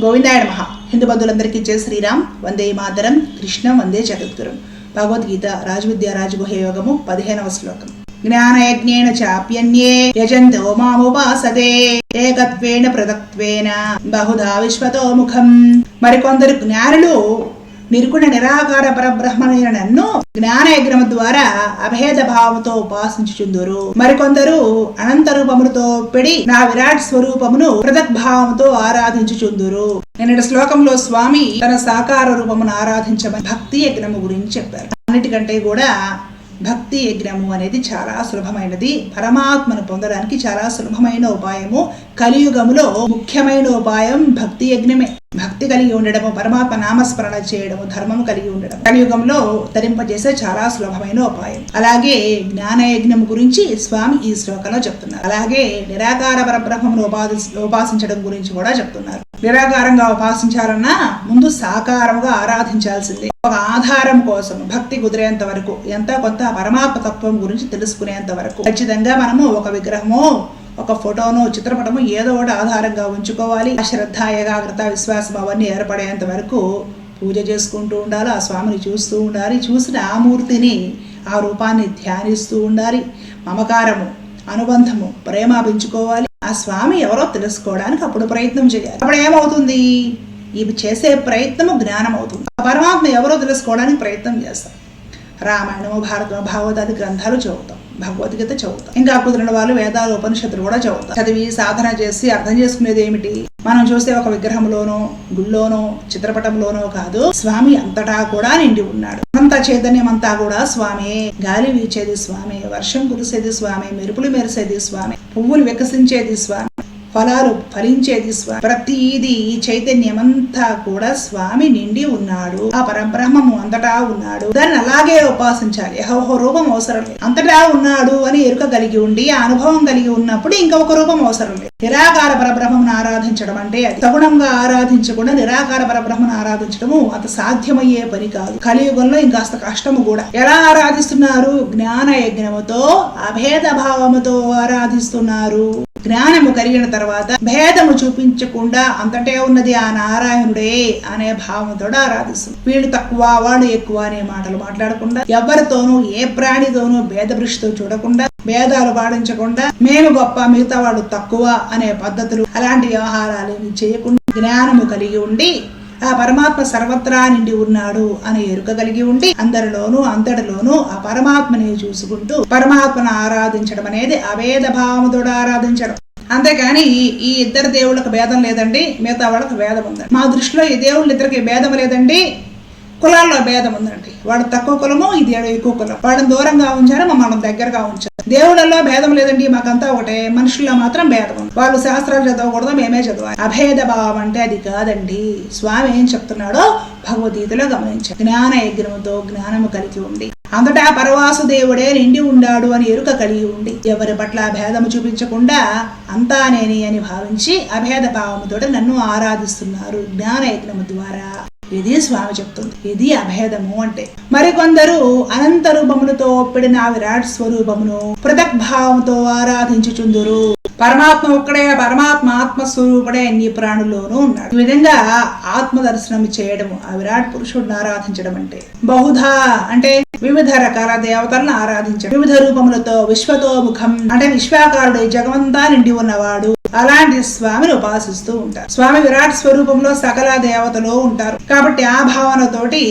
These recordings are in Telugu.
గోవిందాయ మహా హిందూ బంధువులందరికీ జయ శ్రీరామ్. వందే మాతరం. కృష్ణ వందే జగద్గురు. భగవద్గీత రాజవిద్య రాజగుహ యోగము పదిహేనవ శ్లోకం. జ్ఞానయజ్ఞేన చాప్యన్యే యజంతో మాముపాసతే. ఏకత్వేన పృథక్త్వేన బహుధా విశ్వతో ముఖం. మరికొందరు జ్ఞానులు నిర్గుణ నిరాకార పరబ్రహ్మనైన నన్ను జ్ఞాన ద్వారా అభేద భావంతో ఉపాసించుచుందురు. మరికొందరు అనంత రూపములతో పెడి నా విరాట్ స్వరూపమును పృథక్ ఆరాధించుచుందురు. నిన్నటి శ్లోకంలో స్వామి తన సాకార రూపమును ఆరాధించమని భక్తి యజ్ఞము గురించి చెప్పారు. అన్నిటికంటే కూడా భక్తి యజ్ఞము అనేది చాలా సులభమైనది. పరమాత్మను పొందడానికి చాలా సులభమైన ఉపాయము. కలియుగములో ముఖ్యమైన ఉపాయం భక్తి యజ్ఞమే. భక్తి కలిగి ఉండడము పరమాత్మ నామస్మరణ చేయడము ధర్మము కలిగి ఉండడం. కలియుగంలో తరింపజేసే చాలా సులభమైన ఉపాయం. అలాగే జ్ఞాన యజ్ఞం గురించి స్వామి ఈ శ్లోకంలో చెప్తున్నారు. అలాగే నిరాకార పరబ్రహ్మను ఉపాసి ఉపాసించడం గురించి కూడా చెప్తున్నారు. నిరాకారంగా ఉపాసించాలన్నా ముందు సాకారముగా ఆరాధించాల్సిందే. ఒక ఆధారం కోసం భక్తి కుదిరేంత వరకు ఎంత కొంత పరమాత్మ తత్వం గురించి తెలుసుకునేంత వరకు. ఖచ్చితంగా మనము ఒక విగ్రహము ఒక ఫోటోను చిత్రపటము ఏదో ఒకటి ఆధారంగా ఉంచుకోవాలి. ఆ శ్రద్ధ ఏకాగ్రత విశ్వాసం అవన్నీ ఏర్పడేంత వరకు పూజ చేసుకుంటూ ఉండాలి ఆ స్వామిని చూస్తూ ఉండాలి. చూసిన ఆ మూర్తిని ఆ రూపాన్ని ధ్యానిస్తూ ఉండాలి. మమకారము అనుబంధము ప్రేమ పెంచుకోవాలి. ఆ స్వామి ఎవరో తెలుసుకోవడానికి అప్పుడు ప్రయత్నం చేయాలి. అప్పుడు ఏమవుతుంది? ఇవి చేసే ప్రయత్నము జ్ఞానం అవుతుంది ఆ పరమాత్మ ఎవరో తెలుసుకోవడానికి ప్రయత్నం చేస్తాం రామాయణము భారతం భాగవతాది గ్రంథాలు చదువుతాం. భగవద్గీత చదువుతాం. ఇంకా కుదిరిన వాళ్ళు వేదాలు ఉపనిషత్తులు కూడా చదువుతాం. చదివి సాధన చేసి అర్థం చేసుకునేది ఏమిటి? మనం చూసే ఒక విగ్రహంలోనో గుళ్ళోనో చిత్రపటంలోనో కాదు స్వామి అంతటా కూడా నిండి ఉన్నాడు. అంత చైతన్యం అంతా కూడా స్వామి. గాలి వీచేది స్వామి వర్షం కురిసేది స్వామి మెరుపులు మెరిసేది స్వామి పువ్వులు వికసించేది స్వామి. ఫలాలు ఫలించేది స్వామి ప్రతిదీ ఈ చైతన్యమంతా కూడా స్వామి నిండి ఉన్నాడు. ఆ పరబ్రహ్మము అంతటా ఉన్నాడు. దాన్ని అలాగే ఉపాసించాలి. యహోహో రూపం అవసరం లేదు. అంతటా ఉన్నాడు అని ఎరుక కలిగి ఉండి ఆ అనుభవం కలిగి ఉన్నప్పుడు ఇంకొక రూపం అవసరం లేదు. నిరాకార పరబ్రహ్మను ఆరాధించడం అంటే అది. సగుణంగా ఆరాధించకుండా నిరాకార పరబ్రహ్మను ఆరాధించడము అంత సాధ్యమయ్యే పని కాదు. కలియుగంలో ఇంకాస్త కష్టము కూడా. ఎలా ఆరాధిస్తున్నారు? జ్ఞాన యజ్ఞముతో అభేద భావముతో ఆరాధిస్తున్నారు. జ్ఞానము కలిగిన తర్వాత భేదము చూపించకుండా అంతటే ఉన్నది ఆ నారాయణుడే అనే భావంతో ఆరాధిస్తుంది. వీళ్ళు తక్కువ వాడు ఎక్కువ అనే మాటలు మాట్లాడకుండా ఎవరితోనూ ఏ ప్రాణితోనూ భేద దృష్టితో చూడకుండా భేదాలు పాటించకుండా మేము గొప్ప మిగతా వాళ్ళు తక్కువ అనే పద్ధతులు అలాంటి వ్యవహారాలు చేయకుండా జ్ఞానము కలిగి ఉండి ఆ పరమాత్మ సర్వత్రా నిండి ఉన్నాడు అనే ఎరుక కలిగి ఉండి అందరిలోనూ అంతటిలోనూ ఆ పరమాత్మని చూసుకుంటూ పరమాత్మను ఆరాధించడం అనేది అభేద భావముతో ఆరాధించడం. అంతేకాని ఈ ఇద్దరు దేవుళ్ళకి భేదం లేదండి మిగతా వాళ్ళకి భేదం ఉందండి. మా దృష్టిలో ఈ దేవుళ్ళు ఇద్దరికి భేదం లేదండి కులాల్లో భేదం ఉందండి. వాడు తక్కువ కులము ఇది ఎక్కువ కులం. వాడిని దూరంగా ఉంచారు మమ్మల్ని దగ్గరగా ఉంచారు? దేవుళ్ళలో భేదం లేదండి మాకంతా ఒకటే. మనుషుల్లో మాత్రం భేదం ఉంది. వాళ్ళు శాస్త్రాలు చదవకూడదు మేమే చదవాలి. అభేద భావం అంటే అది కాదండి. స్వామి ఏం చెప్తున్నాడో భగవద్గీతలో గమనించారు జ్ఞాన యజ్ఞముతో జ్ఞానము కలిగి ఉండి అంతటా పరవాసు దేవుడే నిండి ఉండాడు అని ఎరుక కలిగి ఉండి ఎవరి పట్ల భేదము చూపించకుండా అంతా నేని అని భావించి అభేద భావముతో నన్ను ఆరాధిస్తున్నారు జ్ఞాన యజ్ఞము ద్వారా. ఇది స్వామి చెప్తుంది. ఇది అభేదము అంటే. మరికొందరు అనంత రూపములతో ఒప్పిడిన విరాట్ స్వరూపమును పృథక్భావంతో ఆరాధించుచుందురు. పరమాత్మ ఒక్కడే పరమాత్మ ఆత్మస్వరూపుడే అన్ని ప్రాణుల్లోనూ ఉన్నాడు. ఈ విధంగా ఆత్మ దర్శనం చేయడము ఆ విరాట్ పురుషుడిని ఆరాధించడం అంటే. బహుధా అంటే వివిధ రకాల దేవతలను ఆరాధించడం. వివిధ రూపములతో విశ్వతో ముఖం అంటే విశ్వాకారుడు జగమంతా నిండి ఉన్నవాడు. అలాంటి స్వామిని ఉపాసిస్తూ ఉంటారు. స్వామి విరాట్ స్వరూపంలో సకల దేవతలు ఉంటారు. కాబట్టి ఆ భావనతోటి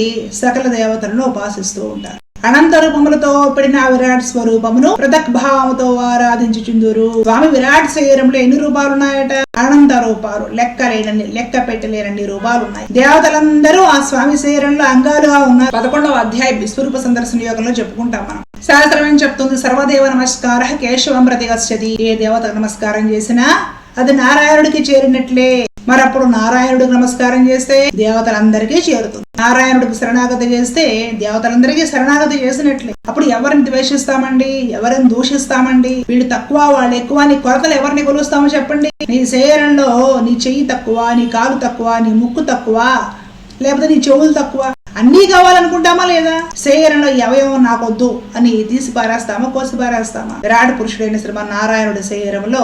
సకల దేవతలను ఉపాసిస్తూ ఉంటారు. అనంత రూపములతో పడిన విరాట్ స్వరూపమును పృథక్ భావముతో ఆరాధించుచుందురు. స్వామి విరాట్ శరీరంలో ఎన్ని రూపాలు ఉన్నాయట అనంత రూపాలు. లెక్క లేనన్ని లెక్క పెట్టలేనన్ని రూపాలు ఉన్నాయి దేవతలందరూ ఆ స్వామి శరీరంలో అంగాలుగా ఉన్నారు. పదకొండవ అధ్యాయ విశ్వరూప సందర్శన యోగంలో చెప్పుకుంటాం మనం. శాస్త్రం ఏం చెప్తుంది? సర్వదేవ నమస్కార కేశవం ప్రతి గచ్చది ఏ దేవత నమస్కారం చేసినా అది నారాయణుడికి చేరినట్లే. మరప్పుడు నారాయణుడికి నమస్కారం చేస్తే దేవతలందరికీ చేరుతుంది. నారాయణుడికి శరణాగతి చేస్తే దేవతలందరికీ శరణాగతి చేసినట్లే. అప్పుడు ఎవరిని ద్వేషిస్తామండి? ఎవరిని దూషిస్తామండి? వీడు తక్కువ వాళ్ళు ఎక్కువ నీ కొరతలు ఎవరిని కొలుస్తామో చెప్పండి. నీ శరీరంలో నీ చెయ్యి తక్కువ నీ కాలు తక్కువ నీ ముక్కు తక్కువ లేకపోతే నీ చెవులు తక్కువ. అన్నీ కావాలనుకుంటామా లేదా? శరీరంలో ఈ అవయవం నాకొద్దు అని తీసి పారేస్తామా కోసి పారేస్తామా విరాట్ పురుషుడైన శ్రీమన్ నారాయణుడు శరీరంలో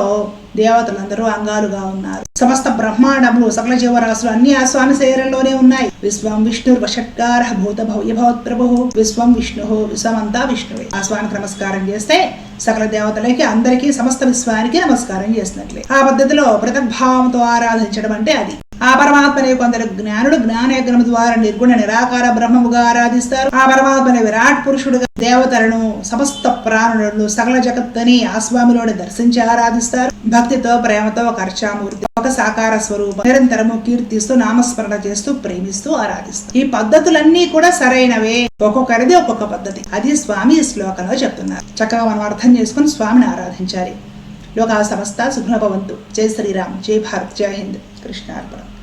దేవతలందరూ అంగాలుగా ఉన్నారు. సమస్త బ్రహ్మాండములు సకల జీవరాశులు అన్ని ఆ స్వామి శరీరంలోనే ఉన్నాయి. విశ్వం విష్ణు వషట్కార భూత భవ్యభవత్ ప్రభు విశ్వం విష్ణు విశ్వమంతా విష్ణువే. ఆ స్వామికి నమస్కారం చేస్తే సకల దేవతలకి అందరికీ సమస్త విశ్వానికి నమస్కారం చేసినట్లే. ఆ పద్ధతిలో పృథగ్భావంతో ఆరాధించడం అంటే అది. ఆ పరమాత్మని కొందరు జ్ఞానుడు జ్ఞానయజ్ఞం ద్వారా నిర్గుణ నిరాకార బ్రహ్మముగా ఆరాధిస్తారు. ఆ పరమాత్మని విరాట్ పురుషుడుగా దేవతలను సమస్త ప్రాణులను సకల జగత్తుని ఆ స్వామిలోని దర్శించి ఆరాధిస్తారు. భక్తితో ప్రేమతో కర్చామూర్తి ఒక సాకార స్వరూపం. నిరంతరము కీర్తిస్తూ నామస్మరణ చేస్తూ ప్రేమిస్తూ ఆరాధిస్తారు. ఈ పద్ధతులన్నీ కూడా సరైనవే. ఒక్కొక్కరిది ఒక్కొక్క పద్ధతి. అది స్వామి ఈ శ్లోకంలో చెప్తున్నారు. చక్కగా మనం అర్థం చేసుకుని స్వామిని ఆరాధించాలి. లోకా సమస్త సుఖభవంతు జై శ్రీరామ్. జై భారత్. జై హింద్. కృష్ణార్పణం.